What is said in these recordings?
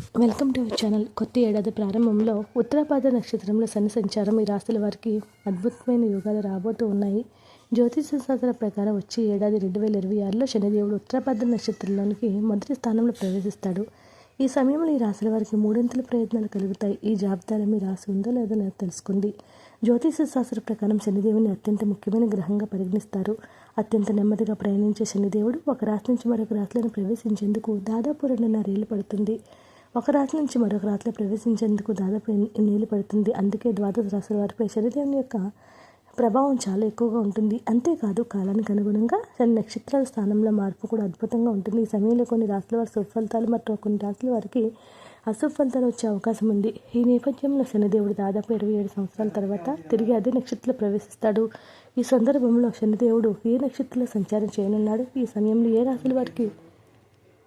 Welcome to our channel. కొత్త ఏడాది ప్రారంభంలో ఉత్తరాపాద నక్షత్రంలో శని సంచారం ఈ రాశుల వారికి అద్భుతమైన యోగాలు రాబోతూ ఉన్నాయి. జ్యోతిష శాస్త్ర ప్రకారం వచ్చే ఏడాది రెండు వేల ఇరవై ఆరులో శనిదేవుడు ఉత్తరాపాద నక్షత్రంలోనికి మొదటి స్థానంలో ప్రవేశిస్తాడు. ఈ సమయంలో ఈ రాశుల వారికి మూడింతల ప్రయత్నాలు కలుగుతాయి. ఈ జాబితాలో మీ రాశి ఉందో లేదో నాకు తెలుసుకుంది. జ్యోతిష శాస్త్ర ప్రకారం శనిదేవుని అత్యంత ముఖ్యమైన గ్రహంగా పరిగణిస్తారు. అత్యంత నెమ్మదిగా ప్రయాణించే శనిదేవుడు ఒక రాశి నుంచి మరొక రాశిలో ప్రవేశించేందుకు దాదాపు రెండున్నరేళ్ళు పడుతుంది. ఒక రాశి నుంచి మరొక రాశిలో ప్రవేశించేందుకు దాదాపు ఎన్నేళ్ళు పడుతుంది? అందుకే ద్వాదశ రాశుల వారిపై శనిదేవుని యొక్క ప్రభావం చాలా ఎక్కువగా ఉంటుంది. అంతేకాదు కాలానికి అనుగుణంగా శని నక్షత్రాల స్థానంలో మార్పు కూడా అద్భుతంగా ఉంటుంది. ఈ సమయంలో కొన్ని రాశుల వారి సుఫలితాలు మరియు కొన్ని రాశుల వారికి అసుఫలితాలు వచ్చే అవకాశం ఉంది. ఈ నేపథ్యంలో శనిదేవుడు దాదాపు ఇరవై ఏడు సంవత్సరాల తర్వాత తిరిగి అదే నక్షత్రంలో ప్రవేశిస్తాడు. ఈ సందర్భంలో శనిదేవుడు ఏ నక్షత్రంలో సంచారం చేయనున్నాడు? ఈ సమయంలో ఏ రాశుల వారికి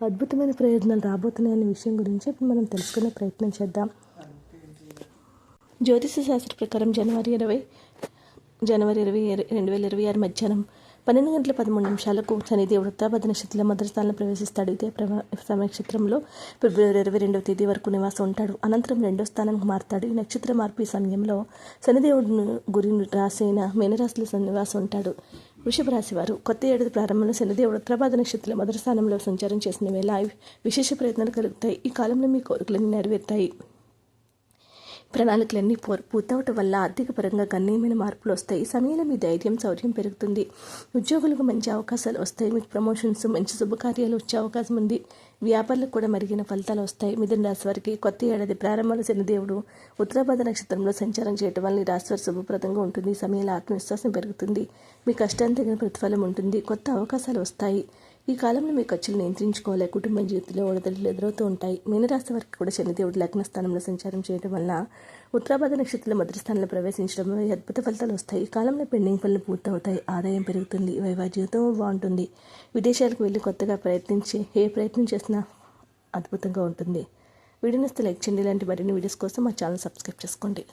అద్భుతమైన ప్రయోజనాలు రాబోతున్నాయనే విషయం గురించి ఇప్పుడు మనం తెలుసుకునే ప్రయత్నం చేద్దాం. జ్యోతిష శాస్త్ర ప్రకారం జనవరి ఇరవై జనవరి ఇరవై రెండు వేల ఇరవై ఆరు మధ్యాహ్నం పన్నెండు గంటల పదమూడు నిమిషాలకు శనిదేవుడు ఉత్తరాభద్ర నక్షత్రంలో మొదటి స్థానంలో ప్రవేశిస్తాడు. ఇదే ప్రభా నక్షత్రంలో ఫిబ్రవరి ఇరవై రెండవ తేదీ వరకు నివాసం ఉంటాడు. అనంతరం రెండో స్థానానికి మారుతాడు. ఈ నక్షత్ర మార్పు ఈ సమయంలో శనిదేవుడు గురి రాశి అయిన మీనరాశిలో నివాసం ఉంటాడు. వృషభ రాశి వారు కొత్త ఏడాది ప్రారంభంలో శనిదేవుడు ఉత్తరాభాద నక్షత్రంలో మొదటి స్థానంలో సంచారం చేసిన వేళ విశేష ప్రయత్నాలు కలుగుతాయి. ఈ కాలంలో మీ కోరికలన్నీ నెరవేరుతాయి. ప్రణాళికలన్నీ పూర్తవటం వల్ల ఆర్థికపరంగా గణనీయమైన మార్పులు వస్తాయి ఈ సమయంలో మీ ధైర్యం శౌర్యం పెరుగుతుంది. ఉద్యోగులకు మంచి అవకాశాలు వస్తాయి. మీకు ప్రమోషన్స్ మంచి శుభకార్యాలు వచ్చే అవకాశం ఉంది. వ్యాపారులకు కూడా మరిగిన ఫలితాలు వస్తాయి మిథున రాశి వారికి కొత్త ఏడాది ప్రారంభంలో శనిదేవుడు ఉత్తరాభాద నక్షత్రంలో సంచారం చేయడం వల్ల ఈ రాశి వారి శుభప్రదంగా ఉంటుంది. ఈ సమయంలో ఆత్మవిశ్వాసం పెరుగుతుంది. మీ కష్టానికి తగిన ప్రతిఫలం ఉంటుంది. కొత్త అవకాశాలు వస్తాయి. ఈ కాలంలో మీ ఖర్చులు నియంత్రించుకోవాలి. కుటుంబ జీవితంలో ఒడదడులు ఎదురవుతూ ఉంటాయి. మీనరాశి వారికి కూడా శనిదేవుడు లగ్న స్థానంలో సంచారం చేయడం వల్ల ఉత్తరాభాద నక్షత్రంలో మొదటి స్థానంలో ప్రవేశించడం వల్ల అద్భుత ఫలితాలు వస్తాయి. ఈ కాలంలో పెండింగ్ పనులు పూర్తవుతాయి. ఆదాయం పెరుగుతుంది. వైవా జీవితం బాగుంటుంది. విదేశాలకు వెళ్ళి కొత్తగా ప్రయత్నించి ఏ ప్రయత్నం చేసినా అద్భుతంగా ఉంటుంది. వీడియోని లైక్ చేయండి. ఇలాంటి మరిన్ని వీడియోస్ కోసం మా ఛానల్ సబ్స్క్రైబ్ చేసుకోండి.